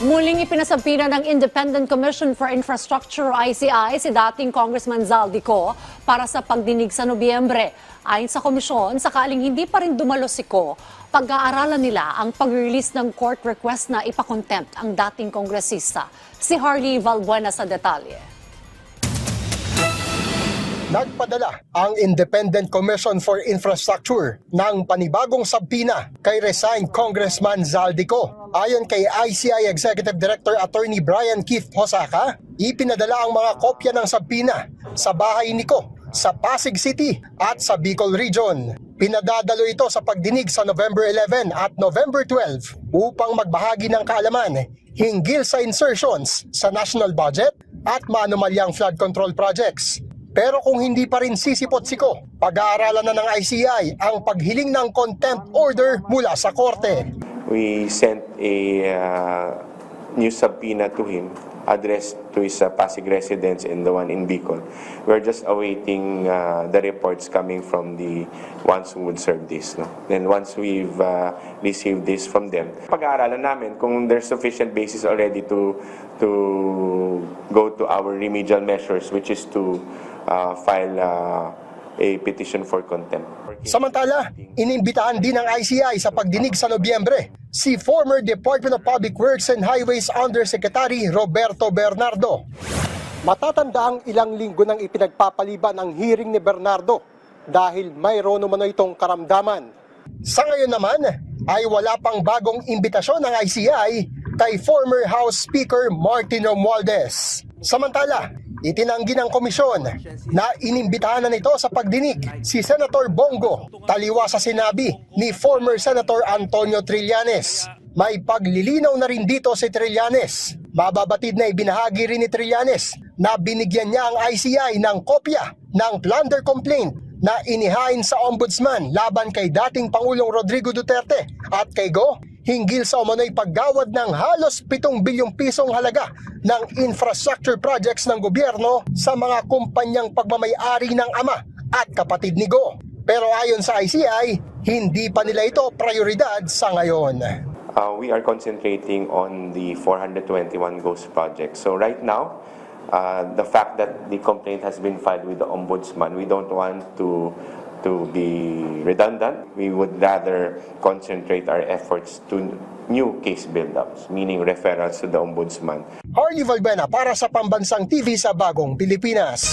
Muling ipinasampina ng Independent Commission for Infrastructure ICI si dating Congressman Zaldico para sa pagdinig sa Nobyembre. Ayon sa komisyon, sakaling hindi pa rin dumalo si Ko, pag-aaralan nila ang pag-release ng court request na ipakontempt ang dating kongresista. Si Harley Valbuena sa detalye. Nagpadala ang Independent Commission for Infrastructure ng panibagong sabpina kay resigned Congressman Zaldico. Ayon kay ICI Executive Director Attorney Brian Keith Hosaka, ipinadala ang mga kopya ng sabpina sa bahay ni Ko sa Pasig City at sa Bicol Region. Pinadadalo ito sa pagdinig sa November 11 at November 12 upang magbahagi ng kaalaman hinggil sa insertions sa national budget at maanumalyang flood control projects. Pero kung hindi pa rin sisipot siko, pag-aaralan na ng ICI ang paghiling ng contempt order mula sa korte. we sent a uh, new subpoena to him addressed to his uh, Pasig residence and the one in Bicol. We're just awaiting uh, the reports coming from the ones who would serve this. No? Then once we've uh, received this from them, pag-aaralan namin kung there's sufficient basis already to to go to our remedial measures, which is to uh, file uh, a petition for contempt. Samantala, inimbitahan din ng ICI sa pagdinig sa Nobyembre si former Department of Public Works and Highways Undersecretary Roberto Bernardo. Matatanda ang ilang linggo nang ipinagpapaliban ang hearing ni Bernardo dahil mayroon naman itong karamdaman. Sa ngayon naman ay wala pang bagong imbitasyon ng ICI kay former House Speaker Martin Romualdez. Samantala, itinanggi ng komisyon na inimbitahan na nito sa pagdinig si Senator Bongo taliwa sa sinabi ni former Senator Antonio Trillanes. May paglilinaw na rin dito si Trillanes. Mababatid na ibinahagi rin ni Trillanes na binigyan niya ang ICI ng kopya ng plunder complaint na inihain sa ombudsman laban kay dating Pangulong Rodrigo Duterte at kay Go hinggil sa umano'y paggawad ng halos 7 bilyong pisong halaga ng infrastructure projects ng gobyerno sa mga kumpanyang pagmamayari ng ama at kapatid ni Go. Pero ayon sa ICI, hindi pa nila ito prioridad sa ngayon. Uh, we are concentrating on the 421 ghost project. So right now, uh, the fact that the complaint has been filed with the ombudsman, we don't want to to be redundant. We would rather concentrate our efforts to new case build-ups, meaning referrals to the ombudsman. Harley Valbena para sa Pambansang TV sa Bagong Pilipinas.